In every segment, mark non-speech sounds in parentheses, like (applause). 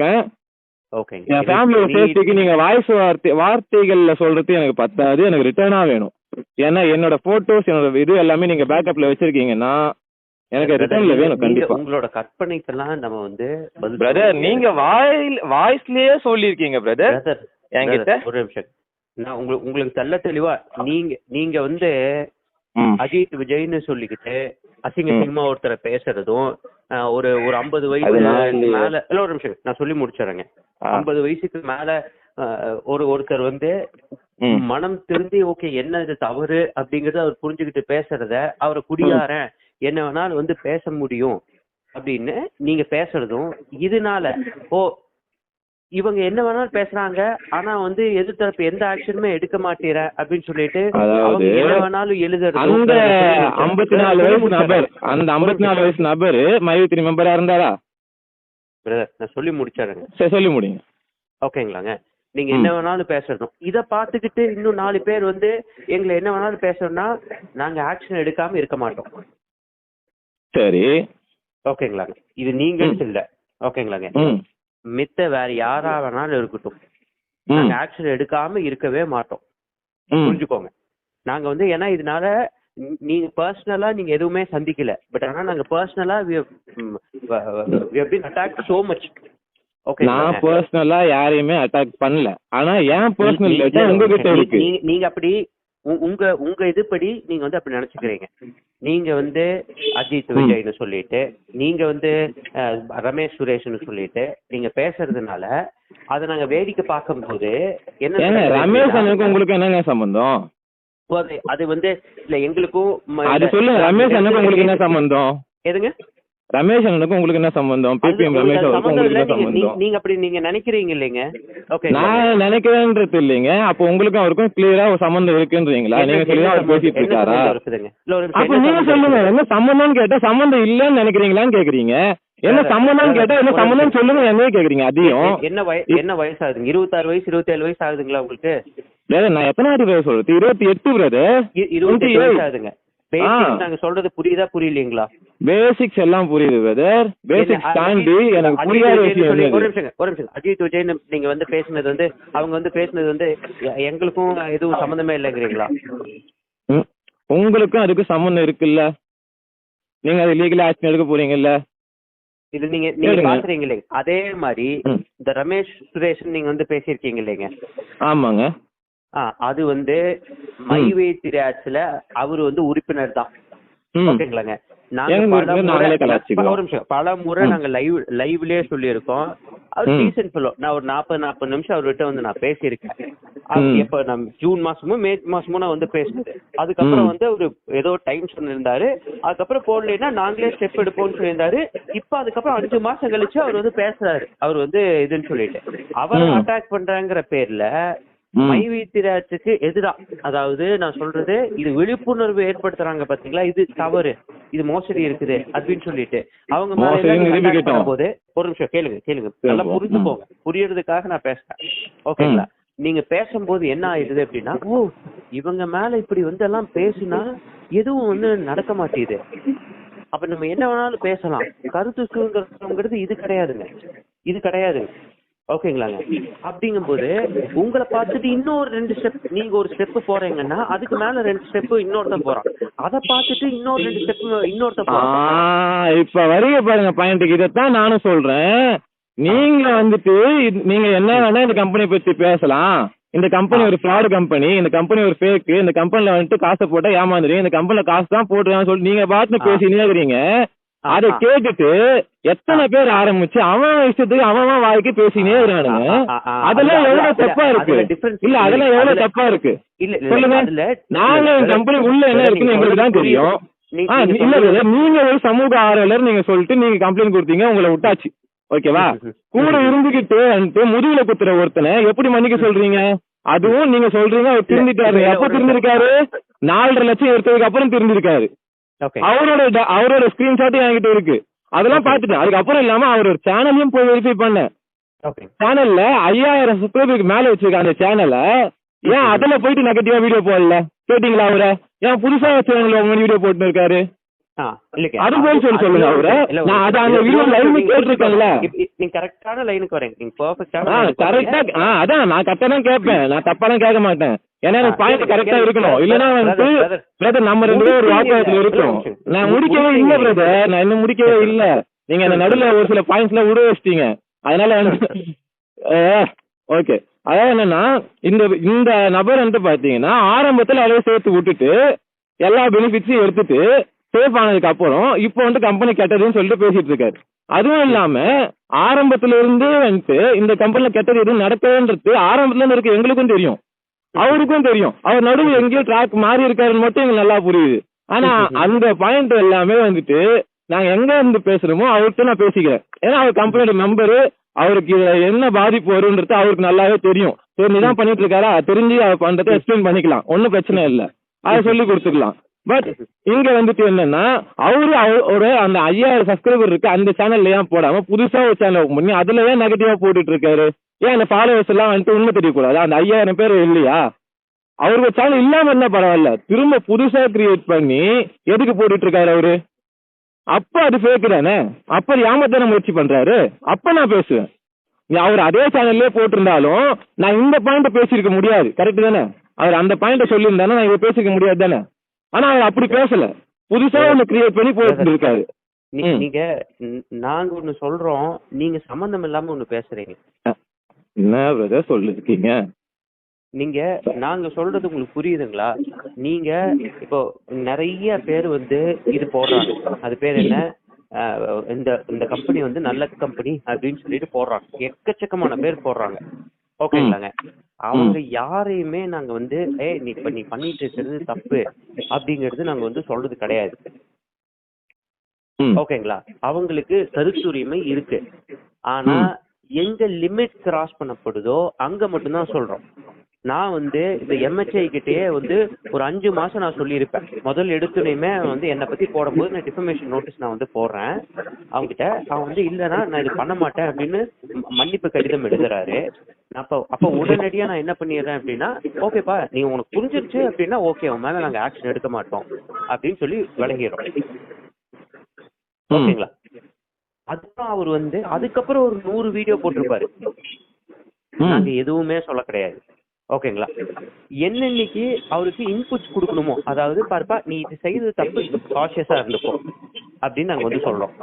இருக்கேன். ஓகேங்க. என் ஃபேமிலியோட சேஃப்டிக்கு நீங்க வாய்ஸ் வார்த்தை வார்த்தைகள்ல சொல்றது எனக்கு பத்தாது. எனக்கு ரிட்டர்னா வேணும். ஏன்னா என்னோட போட்டோஸ் என்னோட இது எல்லாமே நீங்க பேக்கப்ல வச்சிருக்கீங்கன்னா எனக்கு ரிட்டர்ன்ல வேணும் கண்டிப்பா. உங்களோட கற்பனைக்கெல்லாம் நம்ம வந்து பிரதர். நீங்க வாயில் வாய்ஸ்லயே சொல்லிருக்கீங்க பிரதர் Brother, என்கிட்ட? brother, ஒரு நிமிஷம். நான் உங்களுக்கு உங்களுக்கு தெள்ள தெளிவா நீங்க நீங்க வந்து. அஜித் விஜய்னு சொல்லிக்கிட்டு அசிங்க. சினிமா ஒருத்தரை பேசுறதும் ஒரு ஒரு ஐம்பது வயசு. மேல இல்ல ஒரு நிமிஷம் நான் சொல்லி முடிச்சிடுறேங்க. ஐம்பது வயசுக்கு மேல ஒரு ஒருத்தர் வந்து. மனம் திருந்தி ஓகே என்ன இது தவறு அப்படிங்கறத அவர் புரிஞ்சுக்கிட்டு பேசுறத அவரை குடியாரன் என்ன வேணாலும் வந்து பேச முடியும் அப்படின்னு நீங்க பேசுறதும் இதனால ஓ இவங்க என்ன வேணாலும் பேசுறாங்க ஆனா வந்து எதிர்த்தரப்பு எந்த ஆக்ஷனுமே எடுக்க மாட்டேற அப்படின்னு சொல்லிட்டு அதாவது, அவங்க என்ன வேணாலும் எழுதுறதும் அந்த. ஐம்பத்தி நாலு வயசு. நபர் அந்த ஐம்பத்தி நாலு வயசு நபர் மையத்திரி மெம்பரா இருந்தாரா? Brother, நான் சொல்லி முடிச்சிடுறேங்க. சரி சொல்லி முடியுங்க ஓகேங்களாங்க. நீங்க. என்ன வேணாலும் பேசுறதும் இத பாத்துக்கிட்டு இன்னும் நாலு பேர் வந்து எங்களை என்ன வேணாலும் பேசுறோம்னா நாங்க ஆக்ஷன் எடுக்காம இருக்க மாட்டோம். சரி. ஓகேங்களாங்க. இது நீங்க இல்ல ஓகேங்களாங்க. மித்த வேற யாரா வேணாலும் இருக்கட்டும். நாங்க ஆக்ஷன் எடுக்காம இருக்கவே மாட்டோம். புரிஞ்சுக்கோங்க. நாங்க வந்து ஏன்னா இதனால நீ- நீங்க பர்சனலா நீங்க எதுவுமே சந்திக்கல. பட் ஆனா நாங்க பர்சனலா அட்டாக் சோ மச் ஓகே நான் பர்சனலா யாரையுமே அட்டாக் பண்ணல. ஆனா என் பர்சனல் உங்ககிட்ட இருக்கு. நீங்க அப்படி உங்க உங்க இதுபடி நீங்க வந்து அப்படி நினைச்சுக்கிறீங்க. நீங்க வந்து அஜித் விஜய்னு சொல்லிட்டு நீங்க வந்து ரமேஷ் சுரேஷ்னு சொல்லிட்டு நீங்க பேசுறதுனால அதை நாங்க வேடிக்கை பார்க்கும்போது என்ன ரமேஷ் அண்ணனுக்கு உங்களுக்கு என்னங்க சம்பந்தம்? அது வந்து இல்ல எங்களுக்கும் அது சொல்லுங்க ரமேஷ் அண்ணனுக்கு உங்களுக்கு என்ன சம்பந்தம்? எதுங்க? ரமேஷ் அண்ணனுக்கும் உங்களுக்கு என்ன சம்பந்தம்? பிபிஎம் ரமேஷ் அவருக்கும் உங்களுக்கு என்ன சம்பந்தம்? நீங்க அப்படி நீங்க நினைக்கிறீங்க இல்லைங்க ஓகே நான் நினைக்கிறேன்றது இல்லைங்க. அப்போ உங்களுக்கும் அவருக்கும் கிளியரா ஒரு சம்பந்தம் இருக்குன்றீங்களா? நீங்க சொல்லி அவர் பேசிட்டு இருக்காரா? அப்ப நீங்க சொல்லுங்க என்ன சம்பந்தம்னு கேட்டா சம்பந்தம் இல்லன்னு நினைக்கிறீங்களான்னு கேக்குறீங்க. என்ன வேற- கேட்டா என்ன சம்பந்தம். சொல்லுங்க என்னையே கேக்குறீங்க அதையும். என்ன வய என்ன வயசு ஆகுதுங்க இருபத்தாறு வயசு இருபத்தேழு வயசு ஆகுதுங்களா உங்களுக்கு? நான் எத்தனை பிரதர் சொல்றது? இருபத்தி எட்டு பிரதர் இ- இருபத்தெட்டு 28. வயசு ஆகுதுங்க. பேசிக் நாங்க சொல்றது புரியுதா புரியலீங்களா பேசிக்ஸ் எல்லாம் புரியுது பிரதர் பேசிக்ஸ் தாண்டி எனக்கு புரியாத விஷயம் ஒரு? நிமிஷம் ஒரு நிமிஷம் அஜித் நீங்க வந்து பேசுனது வந்து அவங்க வந்து பேசுனது வந்து எங்களுக்கும் எதுவும் சம்மந்தமே இல்லைங்கிறீங்களா. உங்களுக்கும் அதுக்கும் சம்மந்தம் இருக்குல்ல? நீங்க அது லீகல் ஆக்ஷன் எடுக்க போறீங்கல்ல? இது நீங்க நீங்க. பாக்குறீங்க இல்லைங்க. அதே மாதிரி. இந்த ரமேஷ் சுரேஷ் நீங்க வந்து பேசியிருக்கீங்க இல்லைங்க. ஆமாங்க. அது வந்து மைவே திராட்சில அவர் வந்து உறுப்பினர் தான். ஓகேங்களாங்க? நாங்க. ஒரு நிமிஷம். பல முறை. நாங்க லைவ் லைவ்லயே சொல்லியிருக்கோம். அவர். டீசன்ட் ஃபெல்லோ நான் ஒரு நாற்பது நாற்பது நிமிஷம் அவர்கிட்ட வந்து நான் பேசியிருக்கேன். அவர். எப்ப நம்ம ஜூன் மாசமும் மே மாசமும் நான் வந்து பேசினது. அதுக்கப்புறம். வந்து ஒரு ஏதோ டைம் சொன்னிருந்தாரு. அதுக்கப்புறம் போடலைன்னா நாங்களே ஸ்டெப் எடுப்போம்னு சொல்லியிருந்தாரு. இப்ப அதுக்கப்புறம் அஞ்சு மாசம் கழிச்சு அவர் வந்து பேசுறாரு. அவர் வந்து இதுன்னு சொல்லிட்டு. அவரை. அட்டாக் பண்றாங்கிற பேர்ல ம். மைவீத்திராட்சிக்கு எதிரா. அதாவது நான் சொல்றது இது விழிப்புணர்வு ஏற்படுத்துறாங்க பாத்தீங்களா? இது தவறு. இது மோசடி இருக்குது அப்படின்னு சொல்லிட்டு. அவங்க மேல. பண்ணும்போது ஒரு நிமிஷம் கேளுங்க கேளுங்க. நல்லா. புரிஞ்சுக்கோங்க புரியறதுக்காக நான் பேசுறேன். ஓகேங்களா? நீங்க பேசும்போது என்ன ஆயிடுது அப்படின்னா ஓ இவங்க மேல இப்படி வந்து எல்லாம் பேசினா எதுவும் வந்து நடக்க மாட்டேங்குது. அப்ப நம்ம என்ன வேணாலும் பேசலாம். கருத்து சுதந்திரம்ங்கிறது இது கிடையாதுங்க. இது கிடையாதுங்க. ஓகேங்களாங்க. அப்படிங்கும்போது உங்களை பார்த்துட்டு இன்னொரு ரெண்டு ஸ்டெப் நீங்க ஒரு ஸ்டெப் போறீங்கன்னா அதுக்கு மேல ரெண்டு ஸ்டெப் இன்னொருத்தன் போறான். அதை பார்த்துட்டு இன்னொரு ரெண்டு ஸ்டெப் இன்னொருத்தன் போறான். இப்ப வரீங்க பாருங்க பாயிண்ட்டுக்கு இதைத்தான் நானும் சொல்றேன். நீங்க வந்துட்டு நீங்க என்ன வேணா இந்த கம்பெனி பத்தி பேசலாம். இந்த கம்பெனி ஒரு ஃப்ராடு கம்பெனி இந்த கம்பெனி ஒரு ஃபேக் இந்த கம்பெனில வந்துட்டு காசை போட்டா ஏமாந்துறீங்க இந்த கம்பெனில காசு தான் போட்டுருக்கான்னு சொல்லிட்டு நீங்க ஆ. பேசினே இருக்கிறீங்க அதை. கேட்டுட்டு எத்தனை பேர் ஆரம்பிச்சு அவன் இஷ்டத்துக்கு அவன் வாய்க்கு பேசினே ஆ. அதெல்லாம் அதுல- எவ்வளவு தப்பா இருக்கு? இல்ல அதெல்லாம் எவ்வளவு தப்பா இருக்கு? சொல்லுங்க. நாங்க கம்பெனி உள்ள என்ன இருக்குன்னு எங்களுக்கு தான் தெரியும். இல்ல நீங்க ஒரு சமூக ஆர்வலர் நீங்க சொல்லிட்டு நீங்க கம்ப்ளைண்ட் கொடுத்தீங்க உங்களை விட்டாச்சு. ஓகேவா. கூட இருந்துகிட்டு முதுகுல குத்துற ஒருத்தனை எப்படி மன்னிக்க சொல்றீங்க? அதுவும் நீங்க சொல்றீங்க அவர் திருந்திட்டாரு. எப்ப திருந்திருக்காரு? நாலரை லட்சம் எடுத்ததுக்கு அப்புறம் திருந்திருக்காரு. அவரோட அவரோட ஸ்கிரீன்ஷாட் என்கிட்ட இருக்கு. அதெல்லாம் பாத்துட்டேன் அதுக்கப்புறம் இல்லாம அவர் ஒரு சேனலையும் போய் வெரிஃபை பண்ணேன். சேனல்ல ஐயாயிரம் சப்ஸ்கிரைபருக்கு மேல வச்சிருக்க அந்த சேனலை ஏன் அதுல போயிட்டு நெகட்டிவா வீடியோ போடல? கேட்டீங்களா அவரை? ஏன் புதுசா சேனல்ல உங்க வீடியோ போட்டு இருக்காரு? ஆ, இல்லைங்க. அது போய் சொல்லி சொல்லுங்க அவரை. நான் அது அந்த live நீங்க கேட்டிருக்கேன்ல. நீங்க கரெக்டான லைனுக்கு வரீங்க நீங்க பெர்ஃபெக்ட்டான அதான் நான் கரெக்டா தான் கேட்பேன். நான் தப்பாலாம் கேட்க மாட்டேன். ஏன்னா எனக்கு பாயிண்ட் கரெக்டா இருக்கணும். இல்லைன்னா வந்து பிரதர் நம்ம ரெண்டு பேரும் ஒரு. வாக்குவாதத்துல இருக்கோம். நான் முடிக்கவே இல்ல. பிரதர் நான் இன்னும் முடிக்கவே இல்ல. நீங்க அந்த நடுவுல ஒரு சில பாயிண்ட்ஸ்ல விட வச்சிட்டீங்க. அதனால ஓகே (laughs) அதாவது என்னன்னா இந்த இந்த நபர் வந்து பாத்தீங்கன்னா ஆரம்பத்துல அளவு சேர்த்து விட்டுட்டு எல்லா பெனிஃபிட்ஸையும் எடுத்துட்டு சேஃப் ஆனதுக்கு அப்புறம் இப்போ வந்து கம்பெனி கெட்டதுன்னு சொல்லிட்டு பேசிட்டு இருக்காரு. அதுவும் இல்லாம ஆரம்பத்துல இருந்து வந்துட்டு இந்த கம்பெனில கெட்டது எதுவும் நடக்கவேன்றது ஆரம்பத்துல இருந்து இருக்க எங்களுக்கும் தெரியும். அவருக்கும் தெரியும். அவர் நடுவு எங்கேயோ ட்ராக் மாறி இருக்காருன்னு மட்டும் எங்களுக்கு நல்லா புரியுது. ஆனா அந்த பாயிண்ட் எல்லாமே வந்துட்டு நாங்க எங்க இருந்து பேசுறோமோ அவர்கிட்ட நான் பேசிக்கிறேன். ஏன்னா அவர் கம்பெனியோட மெம்பரு அவருக்கு இதுல என்ன பாதிப்பு வரும்ன்றது அவருக்கு நல்லாவே தெரியும். சரி நீதான் பண்ணிட்டு இருக்காரா? தெரிஞ்சு அவர் பண்றதை எக்ஸ்பிளைன் பண்ணிக்கலாம். ஒன்னும் பிரச்சனை இல்ல. அதை சொல்லி கொடுத்துக்கலாம் பட் இங்க வந்துட்டு என்னன்னா அவரு அவரோட அந்த ஐயாயிரம் சப்ஸ்கிரைபர் இருக்கு அந்த சேனல்ல ஏன் போடாம புதுசா ஒரு சேனல் ஓப்பன் பண்ணி அதுல ஏன் நெகட்டிவா போட்டுட்டு இருக்காரு? ஏன் அந்த ஃபாலோவர்ஸ் எல்லாம் வந்துட்டு உண்மை தெரியக்கூடாது? அந்த ஐயாயிரம் பேர் இல்லையா? அவருக்கு சேனல் இல்லாம இருந்தா பரவாயில்ல. திரும்ப புதுசா கிரியேட் பண்ணி எதுக்கு போட்டுட்டு இருக்காரு அவரு? அப்ப அது ஃபேக் தானே? அப்ப ஏமாத்தான முயற்சி பண்றாரு? அப்ப நான் பேசுவேன். அவர் அதே சேனல்லே போட்டிருந்தாலும் நான் இந்த பாயிண்ட் பேசியிருக்க முடியாது. கரெக்ட் தானே? அவர் அந்த பாயிண்ட சொல்லியிருந்தாலும் நான் இதை பேசிக்க முடியாது தானே? ஆனா அவர் அப்படி பேசல. புதுசா ஒண்ணு கிரியேட் பண்ணி போட்டு இருக்காரு. நீங்க நாங்க ஒண்ணு சொல்றோம். நீங்க சம்பந்தம் இல்லாம ஒண்ணு பேசுறீங்க. என்ன பிரதர் சொல்லிருக்கீங்க? நீங்க நாங்க சொல்றது உங்களுக்கு புரியுதுங்களா? நீங்க இப்போ நிறைய பேர் வந்து இது போடுறாங்க. அது பேர் என்ன? இந்த இந்த கம்பெனி வந்து நல்ல கம்பெனி அப்படின்னு சொல்லிட்டு போடுறாங்க. எக்கச்சக்கமான பேர் போடுறாங்க. ஓகேங்களாங்க? அவங்க யாரையுமே நாங்க வந்து ஏய் நீ இப்ப நீ பண்ணிட்டு இருக்கிறது தப்பு அப்படிங்கிறது நாங்க வந்து சொல்றது கிடையாது. ஓகேங்களா? அவங்களுக்கு கருத்துரிமை இருக்கு. ஆனா எங்க லிமிட் கிராஸ் பண்ணப்படுதோ அங்க மட்டும்தான் சொல்றோம். நான் வந்து இந்த எம்ஹெச்ஐ கிட்டயே வந்து ஒரு அஞ்சு மாசம் நான் சொல்லியிருப்பேன். முதல் எடுத்துனையுமே வந்து என்னை பத்தி போடும்போது நான் டிஃபர்மேஷன் நோட்டீஸ் நான் வந்து போடுறேன். அவங்ககிட்ட அவன் வந்து இல்லைன்னா நான் இது பண்ண மாட்டேன் அப்படின்னு மன்னிப்பு கடிதம் எழுதுறாரு. அப்போ அப்போ உடனடியா நான் என்ன பண்ணிடுறேன் அப்படின்னா ஓகேப்பா நீ உனக்கு புரிஞ்சிருச்சு அப்படின்னா ஓகே உன் மேல நாங்க ஆக்ஷன் எடுக்க மாட்டோம் அப்படின்னு சொல்லி விலகிடுறோம். ஓகேங்களா? அதுக்கப்புறம் அவர் வந்து அதுக்கப்புறம் ஒரு நூறு வீடியோ போட்டிருப்பாரு. நாங்க எதுவுமே சொல்ல கிடையாது. ஓகேங்களா? என்னன்னைக்கு அவருக்கு இன்புட்ஸ் கொடுக்கணுமோ அதாவது பாருப்பா நீ இது செய்யறது தப்பு காஷியஸா இருந்துப்போ அப்படின்னு நாங்க வந்து சொல்றோம்.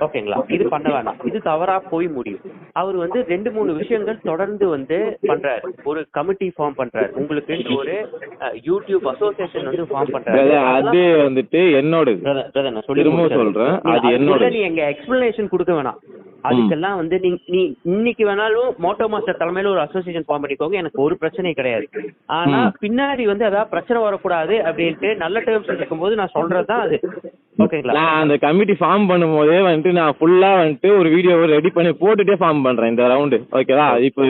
ஓகேங்களா? இது பண்ண வேணாம். இது தவறா போய் முடியும். அவர் வந்து ரெண்டு மூணு விஷயங்கள் தொடர்ந்து வந்து பண்றாரு. ஒரு கமிட்டி ஃபார்ம் பண்றாரு. உங்களுக்கு ஒரு யூடியூப் அசோசியேஷன் வந்து ஃபார்ம் பண்றாரு. அது வந்துட்டு brother, நான் சொல்லி. சொல்றேன், அது என்னோட- நீ எங்க எக்ஸ்பிளனேஷன் கொடுக்க வேணாம். அதுக்கெல்லாம் வந்து நீ நீ இன்னைக்கு வேணாலும் மோட்டோ மாஸ்டர் தலைமையில ஒரு அசோசியேஷன் ஃபார்ம் பண்ணிக்கோங்க. எனக்கு ஒரு பிரச்சனையும் கிடையாது. ஆனா. பின்னாடி வந்து அதாவது பிரச்சனை வரக்கூடாது அப்படின்ட்டு நல்ல டேர்ம்ஸ் இருக்கும்போது நான் சொல்றதுதான் அது. ஓகேங்களா நான் அந்த கமிட்டி ஃபார்ம் பண்ணும்போதே வந்துட்டு நான் ஃபுல்லா வந்துட்டு ஒரு வீடியோ ரெடி பண்ணி போட்டுட்டே ஃபார்ம் பண்றேன் இந்த ரவுண்டு ஓகேவா இப்போ.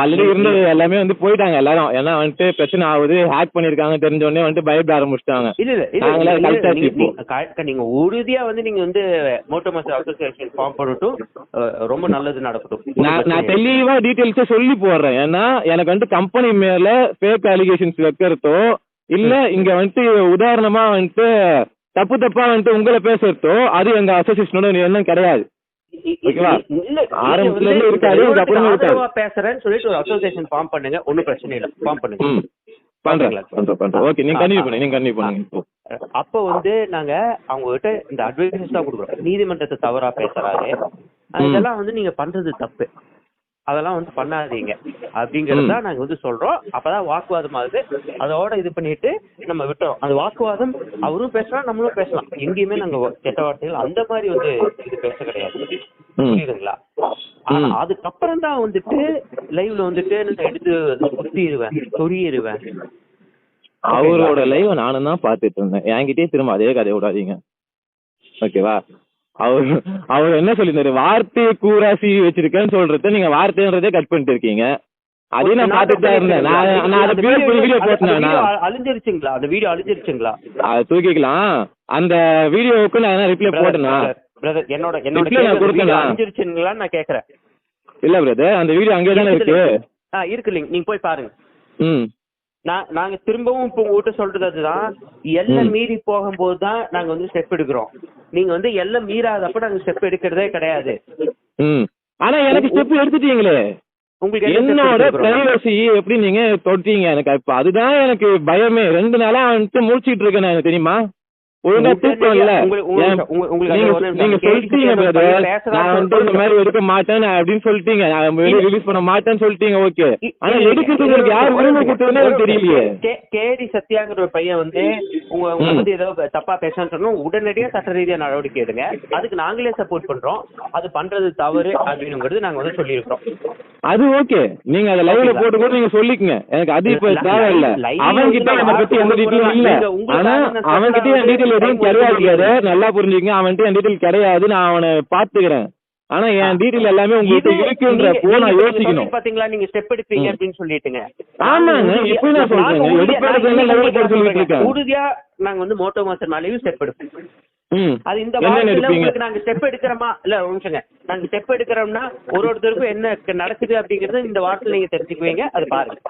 ஆல்ரெடி இருந்தது எல்லாமே வந்து போயிட்டாங்க எல்லாரும். ஏன்னா வந்துட்டு பிரச்சனை ஆகுது ஹேக் பண்ணிருக்காங்க தெரிஞ்ச உடனே வந்துட்டு பயப்பட ஆரம்பிச்சிட்டாங்க. இல்ல இல்ல நீங்க- உறுதியா வந்து நீங்க வந்து மோட்டோ மாஸ்டர் அசோசியேஷன் ஃபார்ம் பண்ணட்டும் ரொம்ப நல்லது நடக்கட்டும். நான் நான். தெளிவா டீடைல்ஸ் சொல்லி போடுறேன். ஏன்னா எனக்கு வந்துட்டு கம்பெனி மேல ஃபேக் அலிகேஷன்ஸ் வைக்கிறதோ இல்ல இங்க வந்துட்டு உதாரணமா வந்துட்டு தப்பு தப்பா வந்துட்டு உங்களை பேசுறதோ அது எங்க அசோசியேஷனோட எண்ணம் கிடையாது. ஆரம்பத்துல இருந்து இருக்காது, இருக்காது. பேசுறேன்னு சொல்லிட்டு ஒரு அசோசியேஷன் ஃபார்ம் பண்ணுங்க ஒண்ணும் பிரச்சனை இல்ல. ஃபார்ம் பண்ணுங்க. அப்ப வந்து நாங்க அவங்க கிட்ட இந்த அட்வைசஸ் தான் கொடுக்குறோம். நீதிமன்றத்தை தவறா பேசுறாரு. ம். இதெல்லாம் வந்து நீங்க பண்றது தப்பு. அதெல்லாம் வந்து பண்ணாதீங்க. அப்படிங்கறது நாங்க வந்து சொல்றோம். அப்பதான் வாக்குவாதம் ஆகுது அதோட இது பண்ணிட்டு நம்ம விட்டோம் அந்த வாக்குவாதம் அவரும் பேசலாம் நம்மளும் பேசலாம். எங்கேயுமே நாங்க கெட்ட வார்த்தைகள் அந்த மாதிரி வந்து இது பேச கிடையாது. புரியுதுங்களா? ஆனா. அதுக்கப்புறம் தான் வந்துட்டு லைவ்ல வந்துட்டு நான் எடுத்து குத்திடுவேன் சொறியிருவேன் அவரோட லைவ் நானும் தான் பாத்துட்டு இருந்தேன். என்கிட்டயே திரும்ப அதே கதையை விடாதீங்க. ஓகேவா? அவர் அவர் என்ன சொல்லியிருந்தாரு? வார்த்தையை கூராசி வச்சிருக்கேன்னு சொல்றத நீங்க வார்த்தைன்றதே கட் பண்ணிட்டு இருக்கீங்க. அதையும் நான் பாத்துட்டு தான் இருந்தேன். நான் நான் அதை வீடியோ வீடியோ போட்டேன் அழிஞ்சிருச்சுங்களா? அந்த வீடியோ அழிஞ்சிருச்சுங்களா? அதை தூக்கிக்கலாம். அந்த வீடியோவுக்கு நான் என்ன ரிப்ளை போட்டேனா? பிரதர் என்னோட என்னோட Reply நான் கேக்குறேன். இல்ல பிரதர் அந்த வீடியோ அங்கேயே தானே இருக்கு. ஆ இருக்கு நீங்க போய் பாருங்க. ம். நான் நாங்க திரும்பவும் இப்போ உங்ககிட்ட சொல்றது அதுதான். எல்லாம். மீறி போகும்போது தான் நாங்க வந்து ஸ்டெப் எடுக்கிறோம். நீங்க வந்து எல்லாம் மீறாதப்ப நாங்க ஸ்டெப் எடுக்கிறதே கிடையாது. ஆனா எனக்கு ஸ்டெப் எடுத்துட்டீங்களே. உங்களுக்கு என்னோட? பிரைவசி எப்படி நீங்க தொட்டீங்க எனக்கு? இப்ப அதுதான் எனக்கு பயமே. ரெண்டு நாளா வந்துட்டு முடிச்சிட்டு இருக்கேன் நான் தெரியுமா? ஒழுங்கா இல்ல நீங்க சொல்லிட்டீங்க நான் வந்து இந்த மாதிரி எடுக்க மாட்டேன் அப்படின்னு சொல்லிட்டீங்க. நான் ரிலீஸ் பண்ண மாட்டேன்னு சொல்லிட்டீங்க ஓகே ஆனா இல்ல, எடுக்கிறது இல்ல, உங்களுக்கு யார் உரிமை கொடுத்ததுன்னு எனக்கு தெரியலையே. கேடி சத்யாங்கிற ஒரு பையன் வந்து உங்க. வந்து ஏதோ தப்பா பேசணும்னு சொன்னோம் உடனடியா சட்ட ரீதியா நடவடிக்கை எடுங்க. அதுக்கு நாங்களே சப்போர்ட் பண்றோம். அது பண்றது தவறு அப்படிங்கிறது நாங்க வந்து சொல்லியிருக்கிறோம் அது ஓகே நீங்க அத லைவ்ல போட்டு கூட நீங்க சொல்லிக்கங்க. எனக்கு அது இப்ப தேவையில்ல. live அவன் கிட்ட என்ன பத்தி எந்த டீட்டெயிலும் இல்ல. ஆனா அவன் கிட்ட டீட்டெயில் எதுவும் கிடையாது கிடையாது. நல்லா புரிஞ்சுக்கங்க. அவன்கிட்ட என் டீட்டெயில் கிடையாது. நான் அவனை பாத்துக்கிறேன் ஆனா என் டீட்டெயில் எல்லாமே உங்ககிட்ட இது இருக்குன்றப்போ நான் யோசிக்கணும். பாத்தீங்களா? நீங்க ஸ்டெப் எடுப்பீங்க. அப்படின்னு சொல்லிட்டுங்க. ஆமாங்க, இப்ப நான் சொல்றேங்க. போட சொல்லிட்டு. இருக்கேன். உறுதியா நாங்க வந்து மோட்டோ மாஸ்டர் மேலேயும் ஸ்டெப் எடுப்போம். அது இந்த வாரத்துல உங்களுக்கு நாங்க ஸ்டெப் எடுக்கிறோமா? இல்ல நிமிஷங்க. நாங்க ஸ்டெப் எடுக்கிறோம்னா ஒரு ஒருத்தருக்கும் என்ன நடக்குது அப்படிங்கறது இந்த வாரத்துல நீங்க தெரிஞ்சுக்குவீங்க. அது பாருங்க.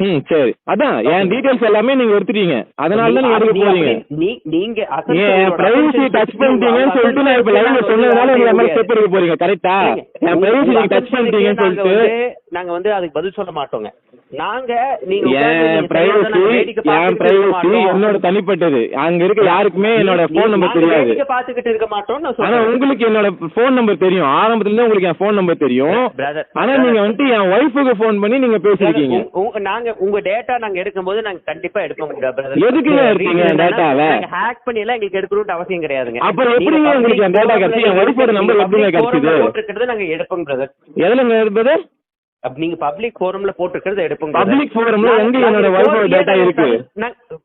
ம் சரி. அதான் என் டீடைல்ஸ் எல்லாமே நீங்க எடுத்துட்டீங்க. அதனால தான் நீங்க எடுக்க போறீங்க. நீங்க என் பிரைவசி டச் பண்ணிட்டீங்கன்னு சொல்லிட்டு நான் இப்ப லைவ்ல சொன்னதுனால நீங்க மாதிரி ஸ்டெப் எடுக்க போறீங்க. கரெக்டா என் பிரைவசி நீங்க டச் பண்ணிட்டீங்கன்னு சொல்லிட்டு நாங்க வந்து அதுக்கு பதில் சொல்ல மாட்டோங்க. நாங்க நீங்க மாட்டோம். என்னோட தனிப்பட்டது அங்க இருக்க யாருக்குமே என்னோட போன் நம்பர் தெரியாது வேடிக்கை பார்த்துக்கிட்டு இருக்க மாட்டோம்னு நான் ஆனா. உங்களுக்கு என்னோட போன் நம்பர் தெரியும் ஆரம்பத்துல இருந்து உங்களுக்கு என் போன் நம்பர் தெரியும் ஆனா. நீங்க வந்துட்டு என் ஒய்ஃபுக்கு போன் பண்ணி நீங்க பேசிருக்கீங்க நாங்க உங்க டேட்டா நாங்க எடுக்கும்போது நாங்க கண்டிப்பா. எதுக்குங்க எடுத்தீங்க reason என்னன்னா, data-வை? நாங்க hack பண்ணி எல்லாம் எங்களுக்கு எடுக்கணும்னு அவசியம் கிடையாதுங்க அப்புறம் எப்படிங்க public உங்களுக்கு என் forum-ல கிடைச்சு? என் number நீங்க எப்படிங்க கிடைச்சது? நாங்க எடுப்போம் பிரதர் எதுலங்க இருந்தது நீங்க பப்ளிக் ஃபோரம்ல போட்டிருக்கிறத எடுப்போம் forum-ல நாங்க- எங்க என்னோட data நாங்க இருக்கு?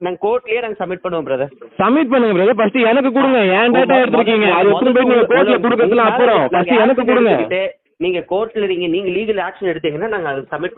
நாங்க கோர்ட்லயே நாங்க சப்மிட் பண்ணுவோம் பிரதர் சப்மிட் பண்ணுங்க பிரதர் ஃபர்ஸ்ட் எனக்கு கொடுங்க. என் டேட்டா எடுத்திருக்கீங்க? அது எடுத்துட்டு போய் நீங்க கோர்ட்ல கொடுக்கறதுல அப்புறம். ஃபர்ஸ்ட் எனக்கு கொடுங்க. நீங்க கோர்ட்ல நீங்க நீங்க லீகல் ஆக்ஷன் எடுத்தீங்கன்னா நாங்க அதை சப்மிட்